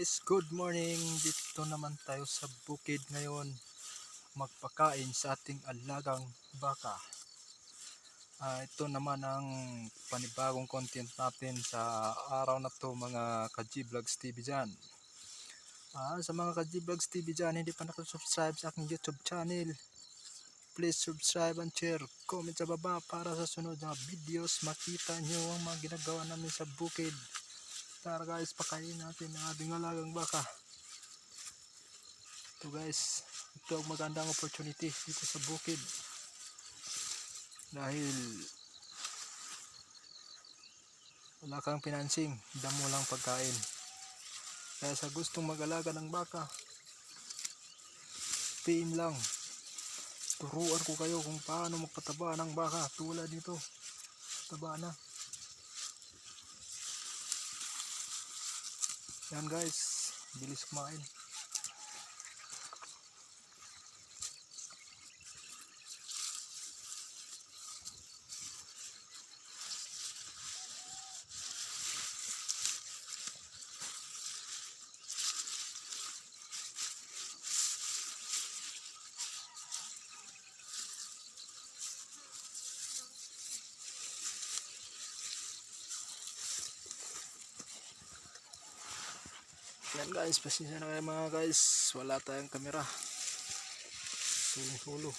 guys, good morning. Dito naman tayo sa bukid ngayon magpakain sa ating alagang baka. Ah, ito naman ang panibagong content natin sa araw na to mga ka-G-Vlogs TV dyan. Ah, sa mga ka-G-Vlogs TV dyan, hindi pa nakasubscribe sa aking YouTube channel. Please subscribe and share. Comment sa baba para sa sunod na videos makita nyo ang mga ginagawa namin sa bukid. Tara guys, pakainin natin ang ating alagang baka. Ito guys, ito ang magandang opportunity dito sa bukid. Dahil wala kang financing, damo lang pagkain. Kaya sa gustong mag-alaga ng baka, PM lang. Turuan ko kayo kung paano magpataba ng baka tulad nito. Taba na. Yan guys, bilis kumain. Yan guys, pasensya na kayo mga guys. Wala tayong kamera. Sulong-sulo.